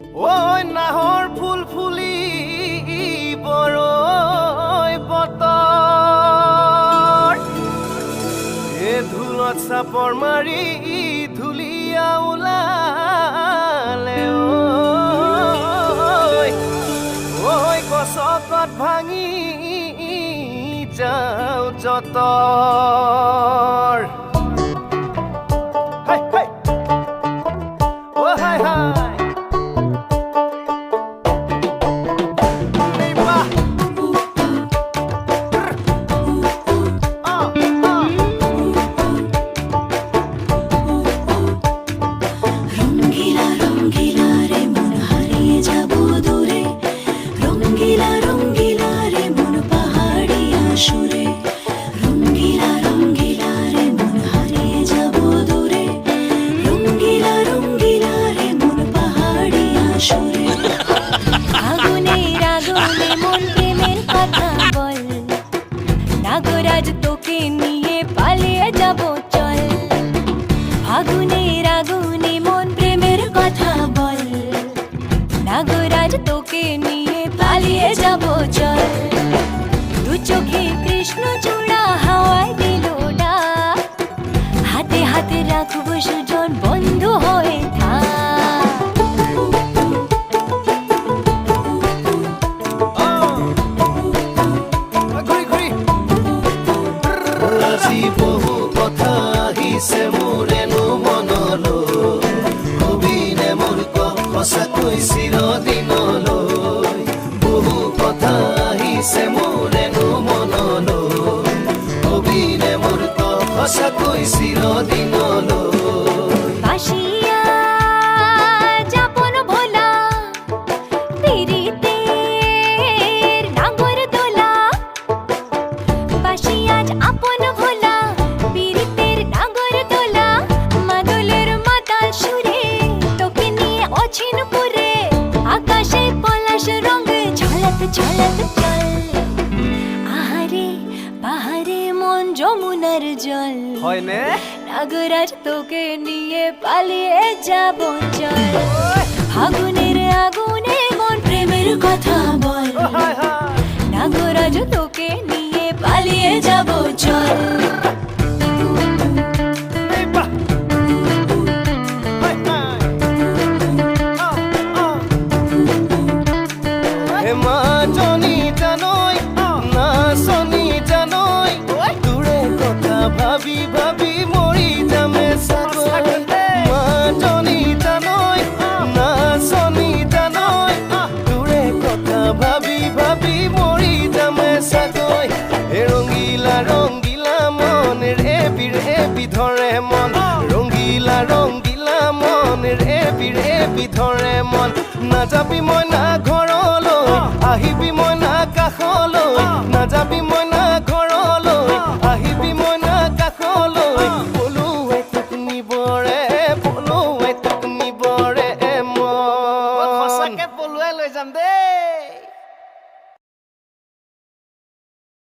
ঐ নাহৰ ফুল ফুলি বৰৈ বতৰ। এ ধুলত চাপৰ মাৰি ধুলীয়া ওলালে ঐ গছকত ভাঙি যাওঁ যতৰ। তোকে নিয়ে পালিয়ে যাব চল। দু চোখে কৃষ্ণ চূড়া হাওয়ায় দিল ডাক। হাতে হাতে রাখব সুজন বন্ধু হয়ে থাক। বহু কথা আহিছে মোৰেনো কথা আহিছে মোৰেনো মনলৈ কবিনে মোৰ সঁচাকৈ চিৰদিনলৈ বাসিয়া যাপন ভোলা পিরিতের ঝলক চল আহারে পাহাড়ে মন যমুনার জল হয়নে নাগরাজ তোকে নিয়ে পালিয়ে যাব চল ফাগুনের আগুনে মন প্রেমের কথা বল নাগরাজ তোকে নিয়ে পালিয়ে যাব চল রেপি ধরে মন, রঙ্গিলা ৰংগিলা মন ৰেপি ৰেপি ধৰে মন। নাযাবি মই না ঘৰলৈ আহিবি মই না কাষলৈ নাযাবি মই না